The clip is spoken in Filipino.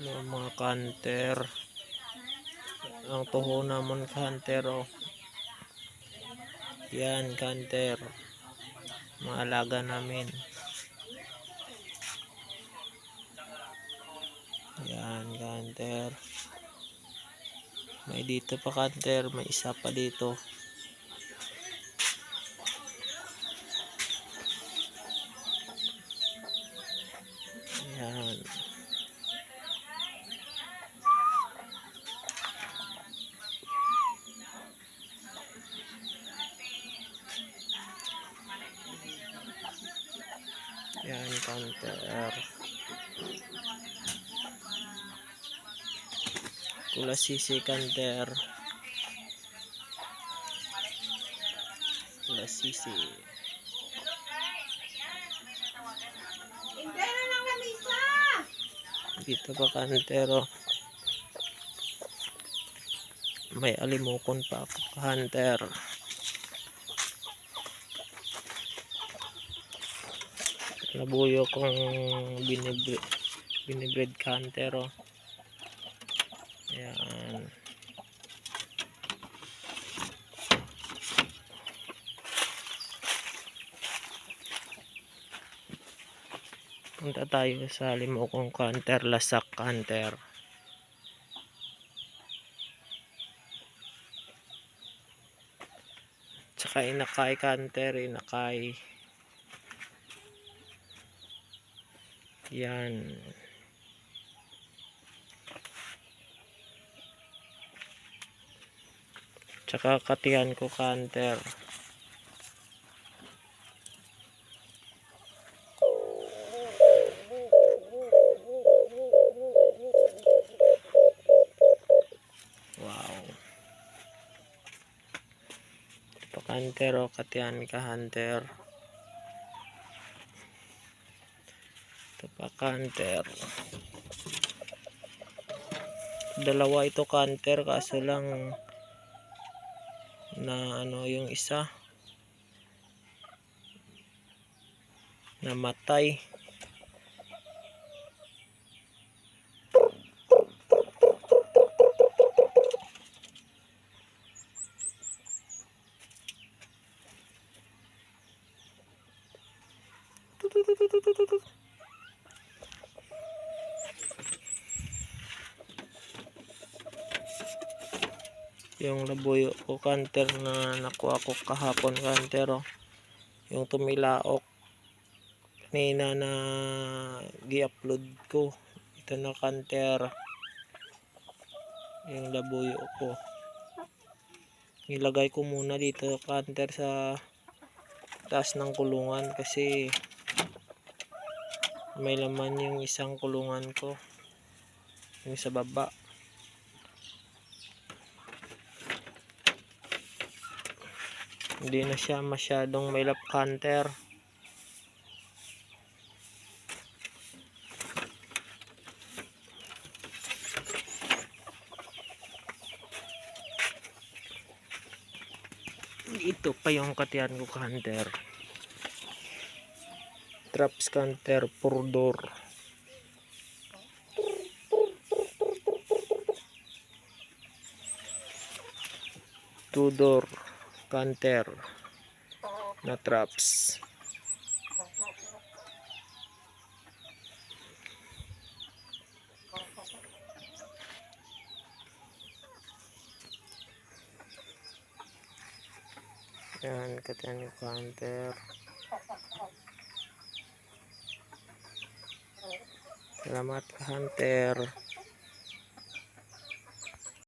Mga, mga kanter. Ang tuho naman kanter oh. Yan kanter. Mga alaga namin. Yan kanter. May dito pa kanter, may isa pa dito. Yan. Yan, counter. Kula sisi counter. Kula sisi. Dito pa kantero. May alimukon pa ako hunter. Nabuyo kong binibred, binibred kantero. Ayan. Punta tayo sa limukong counter, lasak counter. Tsaka inakay counter, inakay. Yan. Tsaka katihan ko counter. Wow. Ito hunter o katihan ka hunter. Ito pa hunter. Dalawa ito hunter kaso lang na ano yung isa namatay. Yung labuyo ko kanter na nakuha ko kahapon kanter oh. yung tumilaok kanina na gi-upload ko ito na kanter. Yung labuyo ko. Nilagay ko muna dito kanter sa taas ng kulungan kasi may laman yung isang kulungan ko. Yung sa baba hindi na siya masyadong may lap counter ito pa yung katiyan ko counter traps counter per door. Two door counter na traps. Yan katiyan yung counter salamat ka hunter